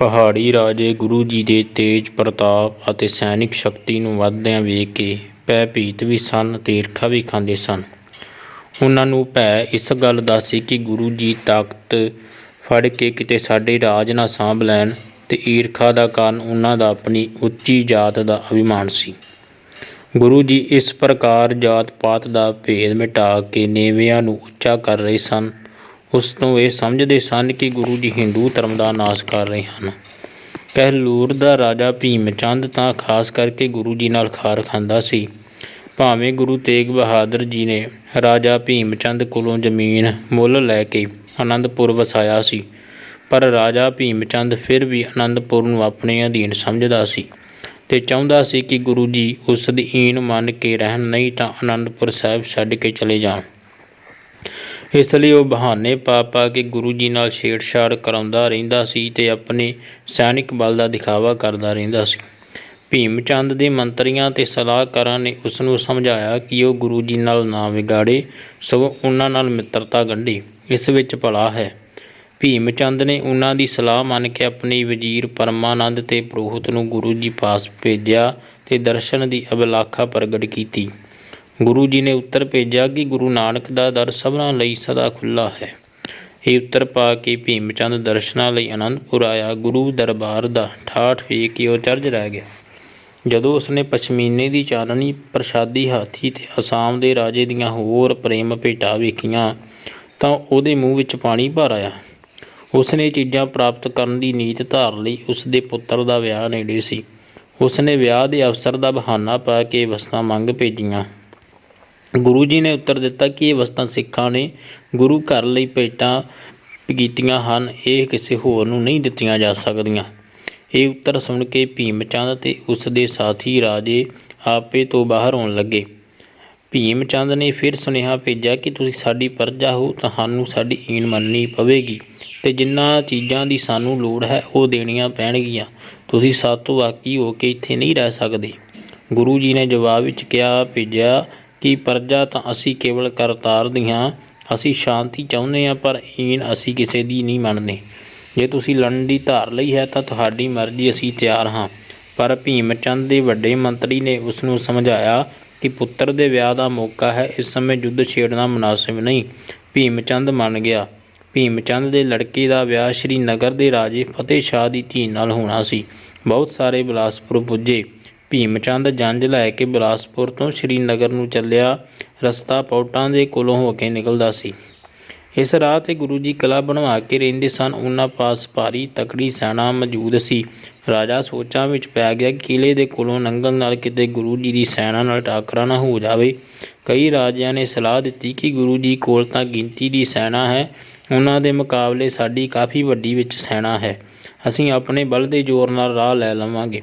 ਪਹਾੜੀ ਰਾਜੇ ਗੁਰੂ ਜੀ ਦੇ ਤੇਜ ਪ੍ਰਤਾਪ ਅਤੇ ਸੈਨਿਕ ਸ਼ਕਤੀ ਨੂੰ ਵਧਦਿਆਂ ਵੇਖ ਕੇ ਭੈ-ਭੀਤ ਵੀ ਸਨ ਤੇ ਈਰਖਾ ਵੀ ਖਾਂਦੇ ਸਨ। ਉਹਨਾਂ ਨੂੰ ਭੈ ਇਸ ਗੱਲ ਦਾ ਸੀ ਕਿ ਗੁਰੂ ਜੀ ਤਾਕਤ ਫੜ ਕੇ ਕਿਤੇ ਸਾਡੇ ਰਾਜ ਨਾ ਸਾਂਭ ਲੈਣ ਤੇ ਈਰਖਾ ਦਾ ਕਾਰਨ ਉਹਨਾਂ ਦਾ ਆਪਣੀ ਉੱਚੀ ਜਾਤ ਦਾ ਅਭਿਮਾਨ ਸੀ। ਗੁਰੂ ਜੀ ਇਸ ਪ੍ਰਕਾਰ ਜਾਤ-ਪਾਤ ਦਾ ਭੇਦ ਮਿਟਾ ਕੇ ਨੀਵਿਆਂ ਨੂੰ ਉੱਚਾ ਕਰ ਰਹੇ ਸਨ। ਉਸ ਤੋਂ ਇਹ ਸਮਝਦੇ ਸਨ ਕਿ ਗੁਰੂ ਜੀ ਹਿੰਦੂ ਧਰਮ ਦਾ ਨਾਸ਼ ਕਰ ਰਹੇ ਹਨ। ਕਹਿਲੂਰ ਦਾ ਰਾਜਾ ਭੀਮ ਚੰਦ ਤਾਂ ਖਾਸ ਕਰਕੇ ਗੁਰੂ ਜੀ ਨਾਲ ਖਾਰ ਖਾਂਦਾ ਸੀ। ਭਾਵੇਂ ਗੁਰੂ ਤੇਗ ਬਹਾਦਰ ਜੀ ਨੇ ਰਾਜਾ ਭੀਮ ਚੰਦ ਕੋਲੋਂ ਜ਼ਮੀਨ ਮੁੱਲ ਲੈ ਕੇ ਆਨੰਦਪੁਰ ਵਸਾਇਆ ਸੀ, ਪਰ ਰਾਜਾ ਭੀਮ ਚੰਦ ਫਿਰ ਵੀ ਅਨੰਦਪੁਰ ਨੂੰ ਆਪਣੇ ਅਧੀਨ ਸਮਝਦਾ ਸੀ ਤੇ ਚਾਹੁੰਦਾ ਸੀ ਕਿ ਗੁਰੂ ਜੀ ਉਸ ਦੀ ਈਨ ਮੰਨ ਕੇ ਰਹਿਣ ਨਹੀਂ ਤਾਂ ਅਨੰਦਪੁਰ ਸਾਹਿਬ ਛੱਡ ਕੇ ਚਲੇ ਜਾਣ। ਇਸ ਲਈ ਉਹ ਬਹਾਨੇ ਪਾ-ਪਾ ਕੇ ਗੁਰੂ ਜੀ ਨਾਲ ਛੇੜਛਾੜ ਕਰਾਉਂਦਾ ਰਹਿੰਦਾ ਸੀ ਤੇ ਆਪਣੇ ਸੈਨਿਕ ਬਲ ਦਾ ਦਿਖਾਵਾ ਕਰਦਾ ਰਹਿੰਦਾ ਸੀ। ਭੀਮ ਚੰਦ ਦੇ ਮੰਤਰੀਆਂ ਤੇ ਸਲਾਹਕਾਰਾਂ ਨੇ ਉਸ ਨੂੰ ਸਮਝਾਇਆ ਕਿ ਉਹ ਗੁਰੂ ਜੀ ਨਾਲ ਨਾ ਵਿਗਾੜੇ, ਸਗੋਂ ਉਹਨਾਂ ਨਾਲ ਮਿੱਤਰਤਾ ਗੰਢੇ, ਇਸ ਵਿੱਚ ਭਲਾ ਹੈ। ਭੀਮ ਚੰਦ ਨੇ ਉਹਨਾਂ ਦੀ ਸਲਾਹ ਮੰਨ ਕੇ ਆਪਣੇ ਵਜ਼ੀਰ ਪਰਮਾਨੰਦ ਤੇ ਪ੍ਰੋਹਤ ਨੂੰ ਗੁਰੂ ਜੀ ਪਾਸ ਭੇਜਿਆ ਤੇ ਦਰਸ਼ਨ ਦੀ ਅਭਿਲਾਖਾ ਪ੍ਰਗਟ ਕੀਤੀ। ਗੁਰੂ ਜੀ ਨੇ ਉੱਤਰ ਭੇਜਿਆ ਕਿ ਗੁਰੂ ਨਾਨਕ ਦਾ ਦਰ ਸਭਨਾਂ ਲਈ ਸਦਾ ਖੁੱਲ੍ਹਾ ਹੈ। ਇਹ ਉੱਤਰ ਪਾ ਕੇ ਭੀਮ ਚੰਦ ਦਰਸ਼ਨਾਂ ਲਈ ਅਨੰਦਪੁਰ ਆਇਆ। ਗੁਰੂ ਦਰਬਾਰ ਦਾ ਠਾਠ ਵੇਖ ਕੇ ਉਹ ਚਰਜ ਰਹਿ ਗਿਆ। ਜਦੋਂ ਉਸਨੇ ਪਸ਼ਮੀਨੇ ਦੀ ਚਾਨਣੀ, ਪ੍ਰਸ਼ਾਦੀ ਹਾਥੀ ਤੇ ਅਸਾਮ ਦੇ ਰਾਜੇ ਦੀਆਂ ਹੋਰ ਪ੍ਰੇਮ ਭੇਟਾਂ ਵੇਖੀਆਂ ਤਾਂ ਉਹਦੇ ਮੂੰਹ ਵਿੱਚ ਪਾਣੀ ਭਰ ਆਇਆ। ਉਸਨੇ ਚੀਜ਼ਾਂ ਪ੍ਰਾਪਤ ਕਰਨ ਦੀ ਨੀਤ ਧਾਰ ਲਈ। ਉਸਦੇ ਪੁੱਤਰ ਦਾ ਵਿਆਹ ਨੇੜੇ ਸੀ। ਉਸਨੇ ਵਿਆਹ ਦੇ ਅਵਸਰ ਦਾ ਬਹਾਨਾ ਪਾ ਕੇ ਵਸਤਾਂ ਮੰਗ ਭੇਜੀਆਂ। ਗੁਰੂ ਜੀ ਨੇ ਉੱਤਰ ਦਿੱਤਾ ਕਿ ਇਹ ਵਸਤਾਂ ਸਿੱਖਾਂ ਨੇ ਗੁਰੂ ਘਰ ਲਈ ਭੇਟਾਂ ਕੀਤੀਆਂ ਹਨ, ਇਹ ਕਿਸੇ ਹੋਰ ਨੂੰ ਨਹੀਂ ਦਿੱਤੀਆਂ ਜਾ ਸਕਦੀਆਂ। ਇਹ ਉੱਤਰ ਸੁਣ ਕੇ ਭੀਮ ਚੰਦ ਤੇ ਉਸਦੇ ਸਾਥੀ ਰਾਜੇ ਆਪੇ ਤੋਂ ਬਾਹਰ ਆਉਣ ਲੱਗੇ। ਭੀਮ ਚੰਦ ਨੇ ਫਿਰ ਸੁਨੇਹਾ ਭੇਜਿਆ ਕਿ ਤੁਸੀਂ ਸਾਡੀ ਪਰਜਾ ਹੋ, ਤੁਹਾਨੂੰ ਸਾਡੀ ਈਨ ਮੰਨਣੀ ਪਵੇਗੀ ਤੇ ਜਿਨ੍ਹਾਂ ਚੀਜ਼ਾਂ ਦੀ ਸਾਨੂੰ ਲੋੜ ਹੈ ਉਹ ਦੇਣੀਆਂ ਪੈਣਗੀਆਂ। ਤੁਸੀਂ ਸਾਤੋਂ ਬਾਕੀ ਹੋ ਕੇ ਇੱਥੇ ਨਹੀਂ ਰਹਿ ਸਕਦੇ। ਗੁਰੂ ਜੀ ਨੇ ਜਵਾਬ ਵਿੱਚ ਕਿਹਾ ਭੇਜਿਆ ਕਿ ਪਰਜਾ ਤਾਂ ਅਸੀਂ ਕੇਵਲ ਕਰਤਾਰ ਦੀ ਹਾਂ। ਅਸੀਂ ਸ਼ਾਂਤੀ ਚਾਹੁੰਦੇ ਹਾਂ ਪਰ ਈਨ ਅਸੀਂ ਕਿਸੇ ਦੀ ਨਹੀਂ ਮੰਨਦੇ। ਜੇ ਤੁਸੀਂ ਲੜਨ ਦੀ ਧਾਰ ਲਈ ਹੈ ਤਾਂ ਤੁਹਾਡੀ ਮਰਜ਼ੀ ਅਸੀਂ ਤਿਆਰ ਹਾਂ। ਪਰ ਭੀਮ ਚੰਦ ਦੇ ਵੱਡੇ ਮੰਤਰੀ ਨੇ ਉਸ ਨੂੰ ਸਮਝਾਇਆ ਕਿ ਪੁੱਤਰ ਦੇ ਵਿਆਹ ਦਾ ਮੌਕਾ ਹੈ, ਇਸ ਸਮੇਂ ਯੁੱਧ ਛੇੜਨਾ ਮੁਨਾਸਿਬ ਨਹੀਂ। ਭੀਮ ਚੰਦ ਮੰਨ ਗਿਆ। ਭੀਮ ਚੰਦ ਦੇ ਲੜਕੇ ਦਾ ਵਿਆਹ ਸ੍ਰੀਨਗਰ ਦੇ ਰਾਜੇ ਫਤਿਹ ਸ਼ਾਹ ਦੀ ਧੀ ਨਾਲ ਹੋਣਾ ਸੀ। ਬਹੁਤ ਸਾਰੇ ਬਿਲਾਸਪੁਰ ਪੁੱਜੇ। ਭੀਮ ਚੰਦ ਜੰਝ ਲੈ ਕੇ ਬਿਲਾਸਪੁਰ ਤੋਂ ਸ੍ਰੀਨਗਰ ਨੂੰ ਚੱਲਿਆ। ਰਸਤਾ ਪੌਟਾਂ ਦੇ ਕੋਲੋਂ ਹੋ ਕੇ ਨਿਕਲਦਾ ਸੀ। ਇਸ ਰਾਹ ਤੇ ਗੁਰੂ ਜੀ ਕਲਾ ਬਣਵਾ ਕੇ ਰਹਿੰਦੇ ਸਨ। ਉਹਨਾਂ ਪਾਸ ਭਾਰੀ ਤਕੜੀ ਸੈਨਾ ਮੌਜੂਦ ਸੀ। ਰਾਜਾ ਸੋਚਾਂ ਵਿੱਚ ਪੈ ਗਿਆ ਕਿ ਕਿਲ੍ਹੇ ਦੇ ਕੋਲੋਂ ਨੰਗਲ ਨਾਲ ਕਿਤੇ ਗੁਰੂ ਜੀ ਦੀ ਸੈਨਾ ਨਾਲ ਟਾਕਰਾ ਨਾ ਹੋ ਜਾਵੇ। ਕਈ ਰਾਜਿਆਂ ਨੇ ਸਲਾਹ ਦਿੱਤੀ ਕਿ ਗੁਰੂ ਜੀ ਕੋਲ ਤਾਂ ਗਿਣਤੀ ਦੀ ਸੈਨਾ ਹੈ, ਉਹਨਾਂ ਦੇ ਮੁਕਾਬਲੇ ਸਾਡੀ ਕਾਫ਼ੀ ਵੱਡੀ ਵਿੱਚ ਸੈਨਾ ਹੈ। ਅਸੀਂ ਆਪਣੇ ਬਲ ਦੇ ਜ਼ੋਰ ਨਾਲ ਰਾਹ ਲੈ ਲਵਾਂਗੇ।